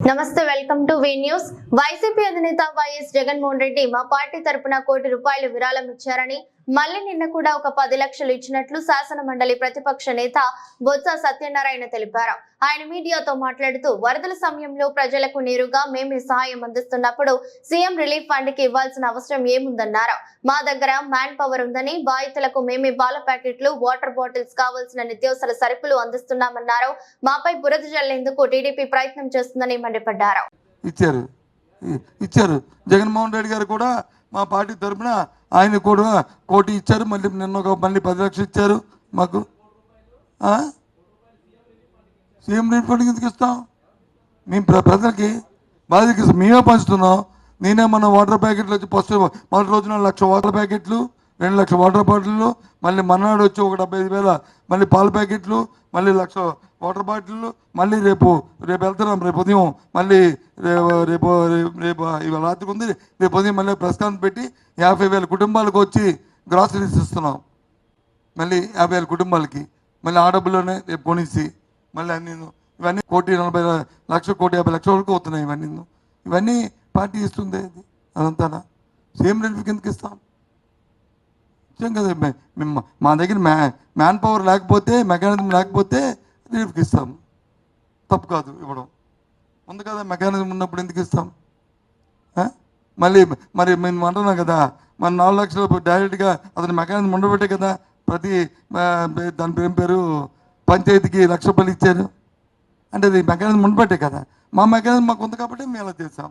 నమస్తే welcome to V news. YCP అధినేత YS Jaganmohan Reddy మా పార్టీ తరపున కోటి రూపాయలు విరాళం ఇచ్చారని మళ్ళీ నిన్న కూడా ఒక పది లక్షలు ఇచ్చినట్లు శాసన మండలి ప్రతిపక్ష నేత బొత్స సత్యనారాయణ తెలిపారు. ఆయన మీడియాతో మాట్లాడుతూ వరదల సమయంలో ప్రజలకు నేరుగా మేమే సహాయం అందిస్తున్నప్పుడు సీఎం రిలీఫ్ ఫండ్కి ఇవ్వాల్సిన అవసరం ఏముందన్నారు. మా దగ్గర మ్యాన్ పవర్ ఉందని బాధితులకు మేమే పాల ప్యాకెట్లు వాటర్ బాటిల్స్ కావాల్సిన నిత్యావసర సరుకులు అందిస్తున్నామన్నారు. మాపై బురద జల్లేందుకు టీడీపీ ప్రయత్నం చేస్తుందని మండిపడ్డారు. ఇచ్చారు. ఇచ్చారు. జగన్మోహన్ రెడ్డి గారు కూడా మా పార్టీ తరఫున ఆయన కూడా కోటి ఇచ్చారు. మళ్ళీ నిన్న ఒక మళ్ళీ పది లక్షలు ఇచ్చారు మాకు. సీఎం రేట్ ఫండ్కి ఎందుకు ఇస్తాం? మేము ప్ర- ప్రజలకి బాధ్యత మేమే పంచుతున్నాం. నేనే మన వాటర్ ప్యాకెట్లు వచ్చి ఫస్ట్ మొదటి రోజున లక్ష వాటర్ ప్యాకెట్లు రెండు లక్షల వాటర్ బాటిళ్ళు మళ్ళీ మన్నాడు వచ్చి ఒక డెబ్బై ఐదు వేల మళ్ళీ పాల ప్యాకెట్లు మళ్ళీ లక్ష వాటర్ బాటిల్ మళ్ళీ రేపు రేపు వెళ్తున్నాం రేపు ఉదయం మళ్ళీ రేపు రేపు రేపు- రేపు ఇవాళ రాత్రికి ఉంది రేపు ఉదయం మళ్ళీ ప్రస్థానం పెట్టి యాభై వేల కుటుంబాలకు వచ్చి గ్రాసరీస్ ఇస్తున్నాం. మళ్ళీ యాభై వేల కుటుంబాలకి మళ్ళీ ఆ డబ్బులోనే రేపు కొనిసి మళ్ళీ అన్ని ఇవన్నీ కోటి నలభై లక్ష కోటి యాభై లక్షల వరకు అవుతున్నాయి ఇవన్నీ ఇవన్నీ పార్టీ ఇస్తుంది అది అదంతానా? సేమ్ రిలీఫ్కి ఎందుకు ఇస్తాం. నిజం కదా మేము మా దగ్గర మ్యా మ్యాన్ పవర్ లేకపోతే మెకానిజం లేకపోతే రిలీఫ్కి ఇస్తాం? తప్పు కాదు ఇవ్వడం. ఉంది కదా మెకానిజం ఉన్నప్పుడు ఎందుకు ఇస్తాం? మళ్ళీ మరి మేము అంటున్నాం కదా మన నాలుగు లక్షలు డైరెక్ట్గా అతని మెకానిజం ఉండబట్టే కదా ప్రతి దాని పేరు పేరు పంచాయతీకి లక్ష రూపాయలు ఇచ్చారు. అంటే అది మెకానిజం ఉండబట్టే కదా. మా మెకానిజం మాకు ఉంది కాబట్టి మేము అలా చేసాం